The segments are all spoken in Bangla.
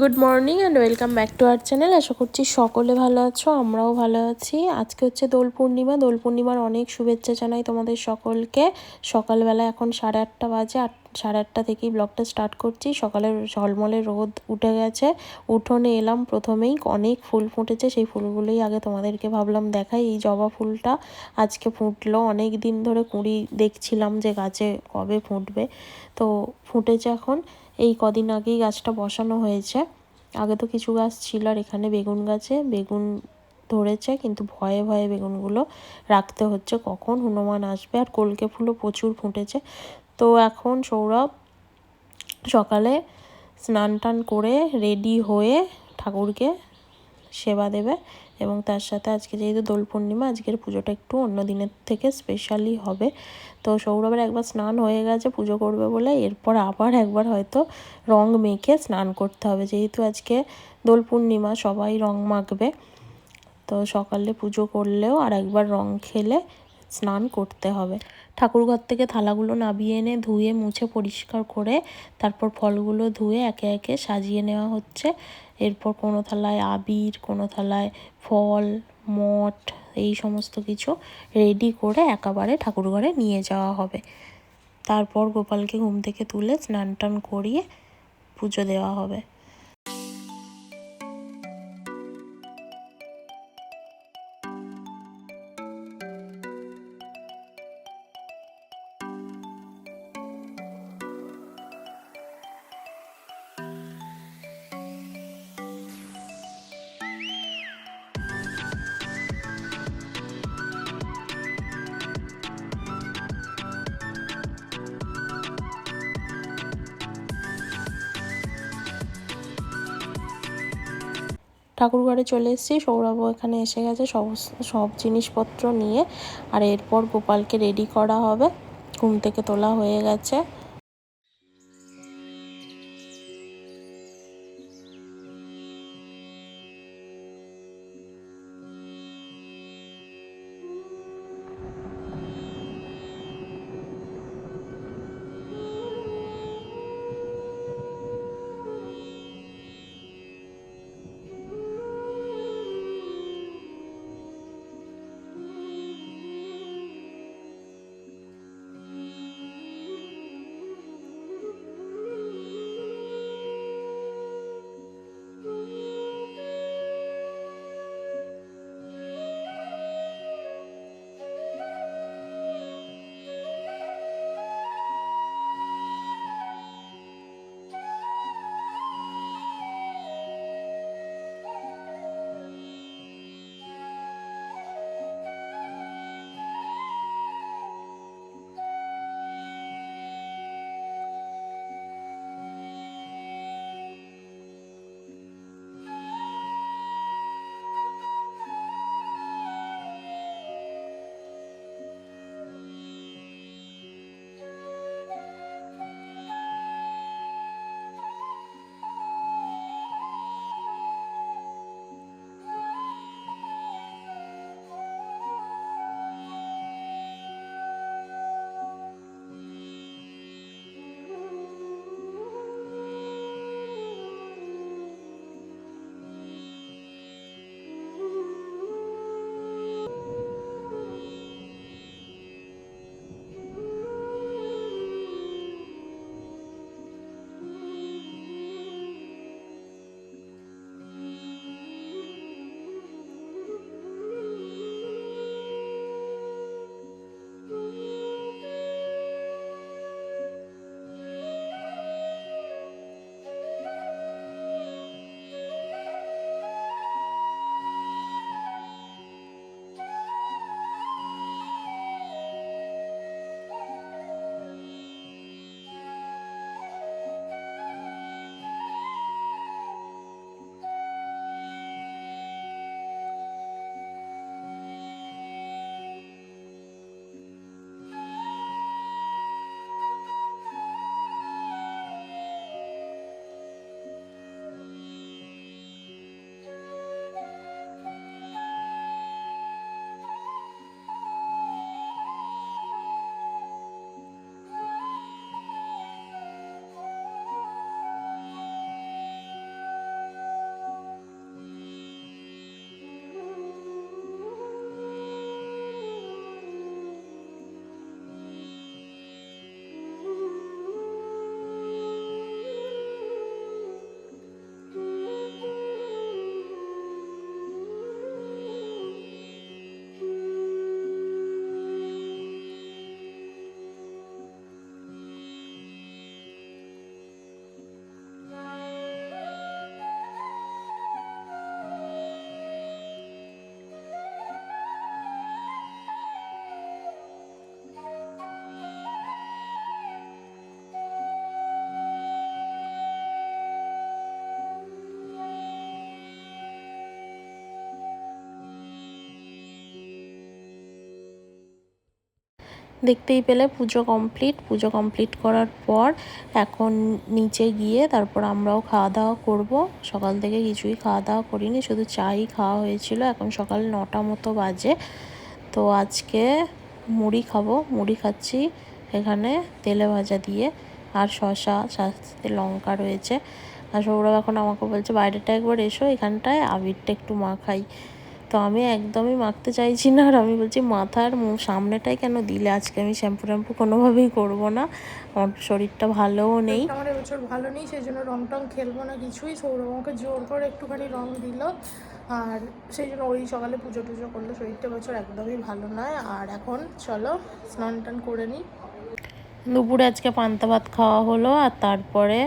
Good morning and welcome back to our channel আশা করছি সকলে ভালো আছো, আমরাও ভালো আছি। আজকে হচ্ছে দোল পূর্ণিমা। দোল পূর্ণিমার অনেক শুভেচ্ছা জানাই তোমাদের সকলকে। সকালবেলা এখন সাড়ে আটটা বাজে, আট, সাড়ে আটটা থেকেই ব্লগটা স্টার্ট করছি। সকালে ঝলমলে রোদ উঠে গেছে। উঠোনে এলাম প্রথমেই, অনেক ফুল ফুটেছে। সেই ফুলগুলোই আগে তোমাদেরকে ভাবলাম দেখাই। এই জবা ফুলটা আজকে ফুটলো। অনেক দিন ধরে কুঁড়ি দেখছিলাম যে গাছে কবে ফুটবে। তো ফুটেছে এখন। এই কদিন আগেই গাছটা বসানো হয়েছে। আগে তো কিছু গাছ ছিল আর এখানে বেগুন গাছে, বেগুন ধরেছে কিন্তু ভয়ে ভয়ে বেগুনগুলো রাখতে হচ্ছে। কখন হনুমান আসবে আর কলকে ফুলও প্রচুর ফুটেছে। তো এখন সৌরভ সকালে স্নান টান করে রেডি হয়ে ঠাকুরকে সেবা দেবে। এবং তার সাথে আজকে যেহেতু দোল পূর্ণিমা, আজকের পুজোটা একটু অন্য দিনের থেকে স্পেশালি হবে। তো সৌরভের একবার স্নান হয়ে গেছে, পুজো করবে বলে। এরপর আবার একবার হয়তো রং মেখে স্নান করতে হবে। যেহেতু আজকে দোল পূর্ণিমা, সবাই রং মাখবে। তো সকালে পুজো করলেও আর একবার রং খেলে স্নান করতে হবে। ঠাকুরঘর থেকে থালাগুলো নাবিয়ে এনে ধুয়ে, মুছে পরিষ্কার করে তারপর ফলগুলো ধুয়ে একে একে সাজিয়ে নেওয়া হচ্ছে। এরপর কোনো থালায় আবির, কোনো থালায় ফল, মঠ, এই সমস্ত কিছু রেডি করে একেবারে ঠাকুরঘরে নিয়ে যাওয়া হবে। তারপর গোপালকে ঘুম থেকে তুলে স্নান টান করিয়ে পুজো দেওয়া হবে। ঠাকুর ঘরে চলে এসেছি। সৌরভ এখানে এসে গেছে সব সব জিনিসপত্র নিয়ে। আর এরপর গোপালকে রেডি করা হবে। ঘুম থেকে তোলা হয়ে গেছে। দেখতেই পেলে পুজো কমপ্লিট পুজো কমপ্লিট করার পর এখন নিচে গিয়ে তারপর আমরাও খাওয়া দাওয়া করব। সকাল থেকে কিছুই খাওয়া দাওয়া করিনি, শুধু চাই খাওয়া হয়েছিল। এখন সকাল নটা মতো বাজে। তো আজকে মুড়ি খাব। মুড়ি খাচ্ছি এখানে তেলে ভাজা দিয়ে। আর শশা সাথে লঙ্কা রয়েছে। আর সৌরভ এখন আমাকে বলছে বাইরেটা একবার এসো, এখানটায় আবিরটা একটু মাখাই। তো আমি একদমই মাখতে চাইছি না। আর আমি বলছি মাথার সামনেটাই কেন দিলে? আজকে আমি শ্যাম্পু ট্যাম্পু কোনোভাবেই করব না। আমার শরীরটা ভালোও নেই। আমার এবছর ভালো নেই সেই জন্য রং টং খেলব না কিছুই। সৌরভ আমাকে জোর করে একটুখানি রং দিল। আর সেই জন্য ওই সকালে পুজো টুজো করলে শরীরটা বছর একদমই ভালো নয়। আর এখন চলো স্নান টান করে নিই দুপুরে আজকে পান্তা ভাত খাওয়া হলো আর তারপরে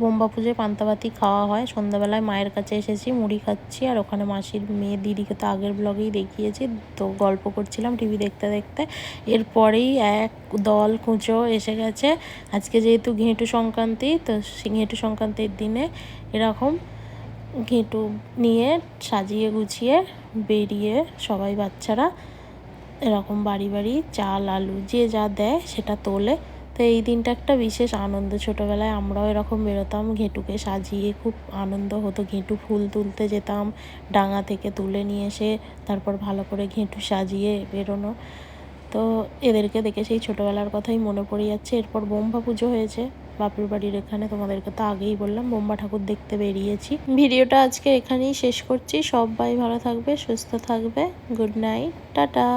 বোম্বা পুজোয় পান্তা ভাতই খাওয়া হয়। সন্ধ্যাবেলায় মায়ের কাছে এসেছি, মুড়ি খাচ্ছি আর ওখানে মাসির মেয়ে দিদিকে তো আগের ব্লগেই দেখিয়েছি। তো গল্প করছিলাম টিভি দেখতে দেখতে। এরপরেই এক দল কুঁচো এসে গেছে। আজকে যেহেতু ঘেঁটু সংক্রান্তি, তো ঘেঁটু সংক্রান্তির দিনে এরকম ঘেঁটু নিয়ে সাজিয়ে গুছিয়ে বেরিয়ে সবাই বাচ্চারা এরকম বাড়ি বাড়ি চাল, আলু যে যা দেয় সেটা তোলে। তো এই দিনটা একটা বিশেষ আনন্দ। ছোটোবেলায় আমরাও এরকম বেরোতাম, ঘেঁটুকে সাজিয়ে খুব আনন্দ হতো। ঘেঁটু ফুল তুলতে যেতাম, ডাঙা থেকে তুলে নিয়ে এসে তারপর ভালো করে ঘেঁটু সাজিয়ে বেরোনো। তো এদেরকে দেখে সেই ছোটোবেলার কথাই মনে পড়ে যাচ্ছে। এরপর বোম্বা পুজো হয়েছে, বাপের বাড়ির এখানে তোমাদেরকে তো আগেই বললাম, বোম্বা ঠাকুর দেখতে বেরিয়েছি। ভিডিওটা আজকে এখানেই শেষ করছি। সবাই ভালো থাকবে, সুস্থ থাকবে। Good night, tata.